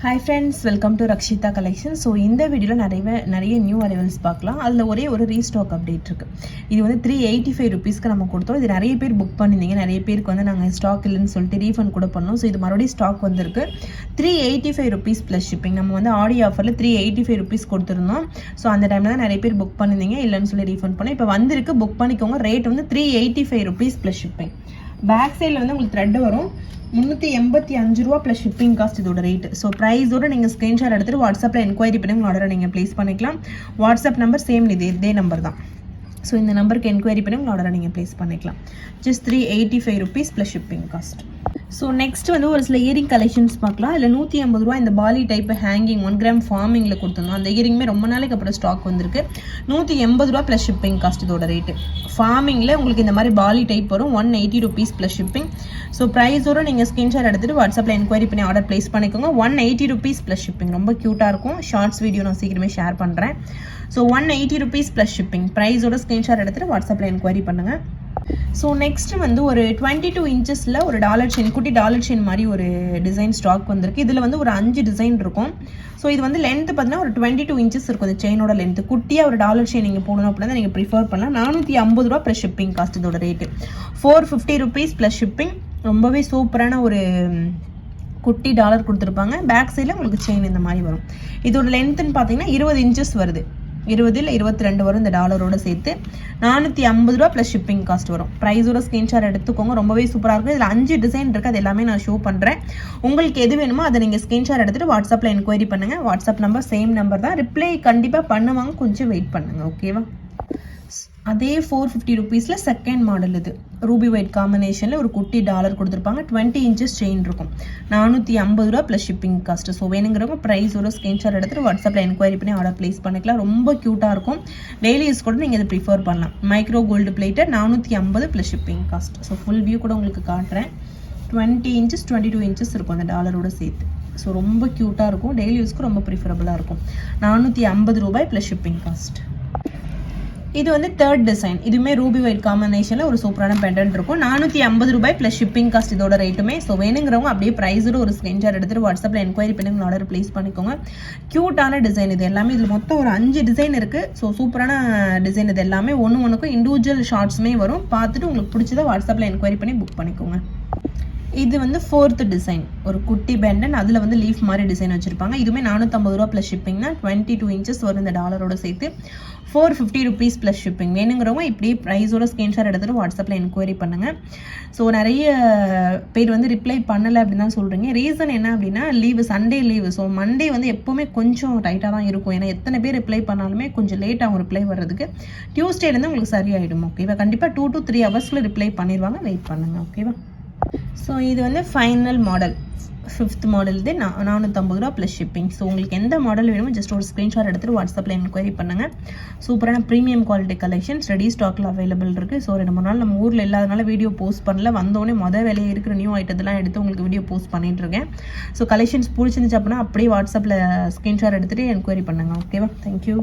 Hi friends welcome to Rakshita collection so இந்த வீடியோவில் நிறைய நிறைய நியூ அரைவல்ஸ் பார்க்கலாம். அதில் ஒரே ஒரு ரீஸ்டாக் அப்டேட் இருக்குது இது வந்து த்ரீ எயிட்டி ஃபைவ் ருபீஸ்க்கு நம்ம கொடுத்தோம். இது நிறைய பேர் புக் பண்ணியிருந்தீங்க. நிறைய பேருக்கு வந்து நாங்கள் ஸ்டாக் இல்லைன்னு சொல்லிட்டு ரீஃபண்ட் கூட பண்ணோம். ஸோ இது மறுபடியும் ஸ்டாக் வந்திருக்கு. Three eighty five rupees plus shipping நம்ம வந்து ஆடி ஆஃபரில் த்ரீ எயிட்டி ஃபைவ் ருபீஸ் கொடுத்துருந்தோம். ஸோ அந்த டைமில் தான் நிறைய பேர் புக் பண்ணியிருந்தீங்க. இல்லைன்னு சொல்லி ரீஃபண்ட் பண்ணோம். இப்போ வந்திருக்கு. புக் பண்ணிக்கோங்க. ரேட் வந்து three eighty five rupees plus shipping back சைடில் வந்து உங்களுக்கு த்ரெட் வரும். முந்நூற்றி எண்பத்தி அஞ்சு ரூபா ப்ளஸ் ஷிப்பிங் காஸ்ட் இதோட ரேட் ஸோ ப்ரைஸோட நீங்கள் ஸ்க்ரீன்ஷாட் எடுத்துகிட்டு வாட்ஸ்அப்பில் என்கொயரி பண்ணி உங்கள் ஆர்டரை நீங்கள் ப்ளேஸ் பண்ணிக்கலாம். வாட்ஸ்அப் நம்பர் சேம் இது இதே நம்பர் தான். ஸோ இந்த நம்பருக்கு என்கொயரி பண்ணி உங்கள் ஆர்டரை நீங்கள் ப்ளேஸ் பண்ணிக்கலாம். Just three eighty five rupees plus shipping cost so next வந்து ஒரு சில இயரிங் கலெக்ஷன்ஸ் பார்க்கலாம். இல்லை நூற்றி ஐம்பது ரூபா இந்த poly type hanging one gram ஃபார்மிங்கில் கொடுத்துருந்தோம். அந்த இயரிங்குமே ரொம்ப நாளைக்கு அப்புறம் ஸ்டாக் வந்திருக்கு. நூற்றி எண்பது ரூபா ப்ளஸ் ஷிப்பிங் காஸ்ட் இதோட ரேட்டு ஃபார்மிங்கில் உங்களுக்கு இந்த மாதிரி பாலி டைப் வரும். One eighty rupees plus shipping so ப்ரைஸோட நீங்கள் ஸ்க்ரீன்ஷாட் எடுத்துகிட்டு வாட்ஸ்அப்பில் என்கொயரி பண்ணி ஆர்டர் ப்ளேஸ் பண்ணிக்கோங்க. One eighty rupees plus shipping ரொம்ப க்யூட்டாக இருக்கும். ஷார்ட்ஸ் வீடியோ நான் சீக்கிரமே ஷேர் பண்ணுறேன் so one eighty rupees plus shipping ப்ரைஸோட screenshot எடுத்துகிட்டு வாட்ஸ்அப்பில் என்கொயரி பண்ணுங்கள் ஸோ நெக்ஸ்ட் வந்து ஒரு டுவெண்ட்டி டூ இன்ச்சஸில் ஒரு டாலர் செயின் குட்டி டாலர் செயின் மாதிரி ஒரு டிசைன் ஸ்டாக் வந்திருக்கு. இதில் வந்து ஒரு அஞ்சு டிசைன் இருக்கும். ஸோ இது வந்து லென்த் பார்த்தீங்கன்னா ஒரு டுவெண்ட்டி டூ இன்ச்சஸ் இருக்கும். இந்த செயினோட லென்த் குட்டியாக ஒரு டாலர் செயின் நீங்கள் போடணும் அப்படின்னா நீங்கள் ப்ரிஃபர் பண்ணலாம். நானூற்றி ஐம்பது ரூபா ப்ளஸ் ஷிப்பிங் காஸ்ட் இதோட rate four fifty rupees plus shipping ரொம்பவே சூப்பரான ஒரு குட்டி டாலர் கொடுத்துருப்பாங்க. பேக் சைடில் உங்களுக்கு செயின் இந்த மாதிரி வரும். இதோட லென்த்துன்னு பார்த்தீங்கன்னா இருபது இன்ச்சஸ் வருது. இருபதில் இருபத்தி ரெண்டு வரும் இந்த டாலரோட சேர்த்து நானூற்றி ஐம்பது ரூபா ப்ளஸ் ஷிப்பிங் காஸ்ட் வரும். ப்ரைஸோட ஸ்க்ரீன்ஷாட் எடுத்துக்கோங்க. ரொம்பவே சூப்பராக இருக்கும். இதில் அஞ்சு டிசைன் இருக்குது அது எல்லாமே நான் ஷோ பண்ணுறேன் உங்களுக்கு எது வேணுமோ அதை நீங்கள் ஸ்க்ரீன்ஷாட் எடுத்துகிட்டு வாட்ஸ்அப்பில் என்கொயரி பண்ணுங்கள் வாட்ஸ்அப் நம்பர் சேம் நம்பர் தான். ரிப்ளை கண்டிப்பாக பண்ணுவாங்க. கொஞ்சம் வெயிட் பண்ணுங்கள் ஓகேவா அதே ஃபோர் ஃபிஃப்டி ருபீஸில் செகண்ட் மாடல் இது. ரூபி ஒயிட் காம்பினேஷனில் ஒரு குட்டி டாலர் கொடுத்துருப்பாங்க. டுவெண்ட்டி இன்ச்சஸ் செயின் இருக்கும். நானூற்றி ஐம்பது ரூபா ப்ளஸ் ஷிப்பிங் காஸ்ட் ஸோ வேணுங்கிறவங்க ப்ரைஸோட ஸ்க்ரீன்ஷாட் எடுத்துட்டு வாட்ஸ்அப்பில் என்கொயரி பண்ணி ஆர்டர் ப்ளேஸ் பண்ணிக்கலாம். ரொம்ப க்யூட்டாக இருக்கும். டெய்லி யூஸ் கூட நீங்கள் இதை ப்ரிஃபர் பண்ணலாம். மைக்ரோ கோல்டு பிளேட்டர் நானூற்றி ஐம்பது plus shipping cost so full view கூட உங்களுக்கு காட்டுறேன். Twenty inches twenty two inches இருக்கும் அந்த டாலரோட சேர்த்து. ஸோ ரொம்ப க்யூட்டாக இருக்கும். டெய்லி யூஸ்க்கு ரொம்ப ப்ரிஃபரபுளாக இருக்கும். நானூற்றி ஐம்பது ரூபாய் ப்ளஸ் ஷிப்பிங் காஸ்ட் இது வந்து தேர்ட் டிசைன் இதுவுமே ரூபி ஒயிட் காம்பினேஷனில் ஒரு சூப்பரான பெண்டன்ட் இருக்கும். நானூற்றி ஐம்பது ரூபாய் ப்ளஸ் ஷிப்பிங் காஸ்ட் இதோட ரேட்டுமே ஸோ வேணுங்கிறவங்க அப்படியே ப்ரைஸோட ஒரு ஸ்க்ரீன்ஷாட் எடுத்துட்டு வாட்ஸ்அப்பில் என்கொயரி பண்ணி உங்கள் ஆர்டர் ப்ளேஸ் பண்ணிக்கோங்க. க்யூட்டான டிசைன் இது. எல்லாமே இதில் மொத்தம் ஒரு அஞ்சு டிசைன் இருக்குது ஸோ சூப்பரான டிசைன் இது எல்லாமே. ஒன்று ஒன்றுக்கும் இண்டிவிஜுவல் ஷார்ட்ஸுமே வரும். பார்த்துட்டு உங்களுக்கு பிடிச்சதை வாட்ஸ்அப்பில் என்கொயரி பண்ணி புக் பண்ணிக்கோங்க. இது வந்து ஃபோர்த் டிசைன் ஒரு குட்டி பெண்டன் அதில் வந்து லீஃப் மாதிரி டிசைன் வச்சுருப்பாங்க. இதுவுமே நானூற்றம்பது ரூபா ப்ளஸ் ஷிப்பிங்னா டுவெண்ட்டி டூ இன்ச்சஸ் வரும் இந்த டாலரோட சேர்த்து four fifty rupees plus shipping வேணுங்கிறவங்க இப்படி ப்ரைஸோட ஸ்க்ரீன்ஷாட் எடுத்துகிட்டு வாட்ஸ்அப்பில் என்கொயரி பண்ணுங்கள் ஸோ நிறைய பேர் வந்து ரிப்ளை பண்ணலை அப்படின்னு தான் சொல்கிறீங்க ரீசன் என்ன அப்படின்னா leave Sunday leave so Monday வந்து எப்போவுமே கொஞ்சம் டைட்டாக தான் இருக்கும். ஏன்னா எத்தனை பேர் ரிப்ளை பண்ணாலுமே கொஞ்சம் லேட் ஆகும் ரிப்ளை வர்றதுக்கு. டியூஸ்டேலேருந்து உங்களுக்கு சரியாயிடும் ஓகேவா கண்டிப்பாக டூ டு த்ரீ ஹவர்ஸில் ரிப்ளை பண்ணிடுவாங்க வெயிட் பண்ணுங்கள் ஓகேவா ஸோ இது வந்து ஃபைனல் மாடல் ஃபிஃப்த் மாடல் இது நானூற்றம்பது ரூபா ப்ளஸ் ஷிப்பிங் ஸோ உங்களுக்கு எந்த மாடல் வேணுமோ ஜஸ்ட் ஒரு ஸ்க்ரீன்ஷாட் எடுத்துகிட்டு வாட்ஸ்அப்பில் என்கொயரி பண்ணுங்கள் சூப்பரான ப்ரீமியம் குவாலிட்டி கலெக்ஷன்ஸ் ரெடி ஸ்டாக்கில் அவைலபிள் இருக்குது ஸோ ரெண்டு மூணு நாள் நம்ம ஊரில் இல்லாதனால வீடியோ போஸ்ட் பண்ணல. வந்தோடனே மொதல் வேலையை இருக்கிற நியூ ஐட்டத்தெல்லாம் எடுத்து உங்களுக்கு வீடியோ போஸ்ட் பண்ணிட்டுருக்கேன் ஸோ கலெக்ஷன்ஸ் பிடிச்சிருந்துச்சு அப்படின்னா அப்படியே வாட்ஸ்அப்பில் ஸ்க்ரீன்ஷாட் எடுத்துகிட்டு என்கொயரி பண்ணுங்கள் ஓகேவா தேங்க்யூ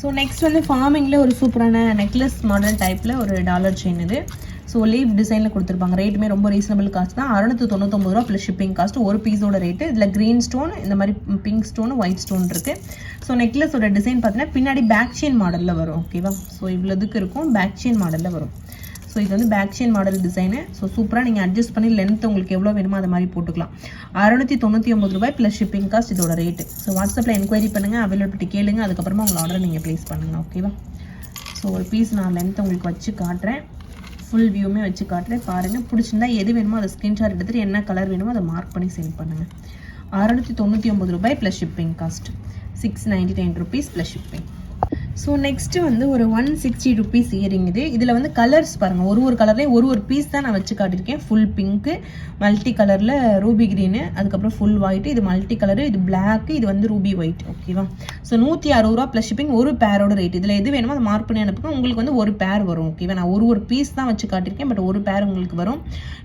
ஸோ நெக்ஸ்ட் வந்து ஃபார்மிங்கில் ஒரு சூப்பரான நெக்லஸ் மாடல் டைப்பில் ஒரு டாலர் செயின் இது. ஸோ லீவ் டிசைனில் கொடுத்துருப்பாங்க. ரேட்டுமே ரொம்ப ரீசனபிள் காஸ்ட் தான். அறுநூத்தி தொண்ணூத்தொம்பது ரூபா ப்ளஸ் ஷிப்பிங் காஸ்ட் ஒரு பீஸோட ரேட்டு இதில் க்ரீன் ஸ்டோன் இந்த மாதிரி பிங்க் ஸ்டோன் ஒயிட் ஸ்டோன் இருக்குது ஸோ நெக்லஸோட டிசைன் பார்த்தீங்கன்னா பின்னாடி பேக் செயின் மாடலில் வரும். ஓகேவா ஸோ இவ்வளோதுக்கு இருக்கும். பேக் செயின் மாடலில் வரும். ஸோ இது வந்து back chain model design so சூப்பராக நீங்கள் அட்ஜஸ்ட் பண்ணி லென்த் உங்களுக்கு எவ்வளோ வேணுமோ அது மாதிரி போட்டுக்கலாம். அறுநூத்தி தொண்ணூற்றி ஒம்பது ரூபாய் ப்ளஸ் ஷிப்பிங் காஸ்ட் இதோட ரேட்டு ஸோ வாட்ஸ்அப்பில் என்கொயரி பண்ணுங்கள் அவைலபிலிட்டி கேளுங்க அதுக்கப்புறமா உங்கள் ஆர்டர் நீங்கள் ப்ளேஸ் பண்ணுங்கள் ஓகேவா ஸோ ஒரு பீஸ் நான் லென்த் உங்களுக்கு வச்சு காட்டுறேன். ஃபுல் வியூமே வச்சு காட்டுறேன். பாருங்கள் பிடிச்சிருந்தா எது வேணுமோ அதை ஸ்க்ரீன்ஷாட் எடுத்துகிட்டு என்ன கலர் வேணுமோ அதை மார்க் பண்ணி சென்ட் பண்ணுங்கள் அறுநூற்றி தொண்ணூற்றி ஒம்பது ரூபாய் plus shipping cost six ninety nine rupees plus shipping so next வந்து ஒரு ஒன் சிக்ஸ்டி ருபீஸ் இயரிங் இது. இதில் வந்து கலர்ஸ் பாருங்கள் ஒரு ஒரு கலர்லேயும் ஒரு ஒரு பீஸ் தான் நான் வச்சு காட்டியிருக்கேன். ஃபுல் பிங்க்கு மல்டி கலரில் ரூபி க்ரீனு அதுக்கப்புறம் ஃபுல் ஒயிட்டு இது மல்டி கலரு இது பிளாக்கு இது வந்து ரூபி ஒயிட் ஓகேவா ஸோ நூற்றி அறுபது ரூபா ப்ளஸ் ஷிப்பிங் ஒரு பேரோட ரேட் இதில் எது வேணுமோ அதை மார்க் பண்ணி அனுப்புங்க. உங்களுக்கு வந்து ஒரு பேர் வரும் ஓகேவா நான் ஒரு ஒரு பீஸ் தான் வச்சு காட்டியிருக்கேன். பட் ஒரு பேர் உங்களுக்கு வரும்.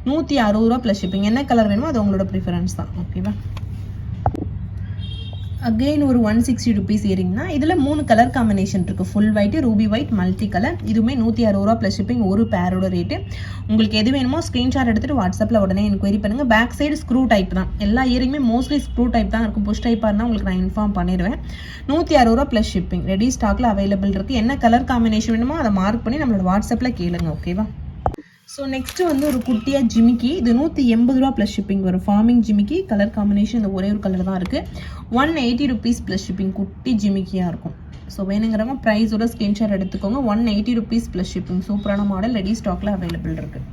நூற்றி அறுபது ரூபா ப்ளஸ் ஷிப்பிங் என்ன கலர் வேணுமோ அது உங்களோட ப்ரிஃபரன்ஸ் தான் ஓகேவா அகெயின் ஒரு ஒன் சிக்ஸ்டி ருபீஸ் ஏறிங்கன்னா இதில் மூணு கலர் காம்பினேஷன் இருக்குது full white ruby white multi colour இதுவுமே நூற்றி அறுபது ரூபா ப்ளஸ் ஷிப்பிங் ஒரு பேரோட ரேட்டு உங்களுக்கு எது வேணுமோ ஸ்க்ரீன்ஷாட் எடுத்துகிட்டு வாட்ஸ்அப்பில் உடனே என்கொயரி பண்ணுங்கள் பேக் சைடு ஸ்க்ரூ டைப் தான். எல்லா இயரிங்குமே மோஸ்ட்லி ஸ்க்ரூ டைப் தான் இருக்கும். புஷ் டைப்பாக இருந்தால் உங்களுக்கு நான் இன்ஃபார்ம் பண்ணிடுவேன். நூற்றி அறுபது ரூபா ப்ளஸ் ஷிப்பிங் ரெடி ஸ்டாக்கில் அவைலபிள் இருக்குது என்ன கலர் காம்பினேஷன் வேணுமோ அதை மார்க் பண்ணி நம்மளோட வாட்ஸ்அப்பில் கேளுங்க ஓகேவா ஸோ நெக்ஸ்ட்டு வந்து ஒரு குட்டியாக ஜிமிக்கி. இது நூற்றி எண்பது ரூபா ப்ளஸ் ஷிப்பிங் வரும். ஃபார்மிங் ஜிமிக்கி கலர் காம்பினேஷன் இந்த ஒரே ஒரு கலர் தான் இருக்குது one eighty rupees plus shipping குட்டி ஜிமிக்கியாக இருக்கும். ஸோ வேணுங்கிறவங்க ப்ரைஸோட ஸ்கிரீன்ஷாட் எடுத்துக்கோங்க. One eighty rupees plus shipping சூப்பரான மாடல் ரெடி ஸ்டாக்கில் அவைலபிள் இருக்குது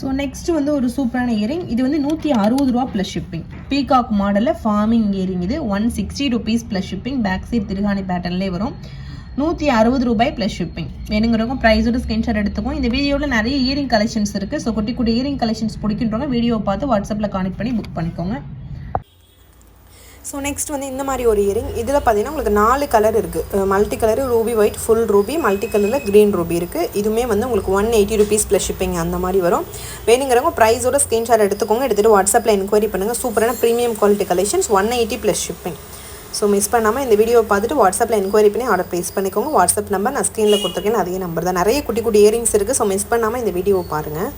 ஸோ நெக்ஸ்ட் வந்து ஒரு சூப்பரான இயரிங் இது வந்து நூற்றி அறுபது ரூபா ப்ளஸ் ஷிப்பிங் பீகாக் மாடலில் ஃபார்மிங் இயரிங் இது. One sixty rupees plus shipping back side திருகாணி பேட்டர்ன்லேயே வரும். நூற்றி அறுபது ரூபாய் ப்ளஸ் ஷிப்பிங் வேணுங்கிறவங்க ப்ரைஸோட ஸ்கிரீன்ஷாட் எடுத்துக்கோம் இந்த வீடியோவில் நிறைய இயரிங் கலெக்ஷன்ஸ் இருக்குது ஸோ குட்டி குட்டி இயரிங் கலெக்ஷன்ஸ் பிடிக்கின்றவங்க வீடியோ பார்த்து வாட்ஸ்அப்பில் கனெக்ட் பண்ணி புக் பண்ணிக்கோங்க. ஸோ நெக்ஸ்ட் வந்து இந்த மாதிரி ஒரு இயரிங் இதில் பார்த்தீங்கன்னா உங்களுக்கு நாலு கலர் இருக்குது multi colour ruby white full ruby multi கலரில் க்ரீன் ரூபி இருக்குது இதுவுமே வந்து உங்களுக்கு one eighty rupees plus shipping அந்த மாதிரி வரும். வேணுங்கிறவங்க ப்ரைஸோட ஸ்க்ரீன்ஷாட் எடுத்துக்கோங்க. எடுத்துகிட்டு வாட்ஸ்அப்பில் என்கொயரி பண்ணுங்கள் சூப்பரான premium quality collections one eighty plus shipping so miss பண்ணாமல் இந்த வீடியோவை பார்த்துட்டு வாட்ஸ்அப்பில் என்கொயரி பண்ணி ஆர்டர் ப்ளேஸ் பண்ணிக்கோங்க. வாட்ஸ்அப் நம்பர் நான் ஸ்க்ரீனில் கொடுத்துருக்கேன். அதே நம்பர் தான். நிறைய குட்டி குட்டி இயரிங்ஸ் இருக்குது ஸோ மிஸ் பண்ணாமல் இந்த வீடியோவை பாருங்கள்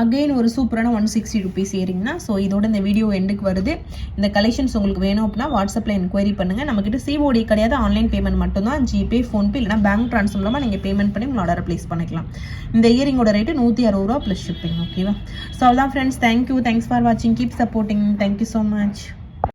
அகெயின் ஒரு சூப்பரான ஒன் சிக்ஸ்டி ருபீஸ் ஏறிங்கண்ணா ஸோ இதோட இந்த வீடியோ எண்டுக்கு வருது. இந்த கலெக்ஷன்ஸ் உங்களுக்கு வேணும் அப்படின்னா வாட்ஸ்அப்பில் என்கொயரி பண்ணுங்கள் நம்மக்கிட்ட சிஓடி கிடையாது. ஆன்லைன் பேமெண்ட் மட்டும்தான். ஜிபே ஃபோன்பே இல்லைனா பேங்க் ட்ரான்ஸ்ஃபர் மூலமாக நீங்கள் பேமெண்ட் பண்ணி உங்களோட ஆர்டர் ப்ளேஸ் பண்ணிக்கலாம். இந்த இயரிங்கோட ரேட்டு நூற்றி அறுபது ரூபா ப்ளஸ் ஷிப்பிங் ஓகேவா ஸோ அதான் friends thank you thanks for வாட்சிங் keep supporting thank you so much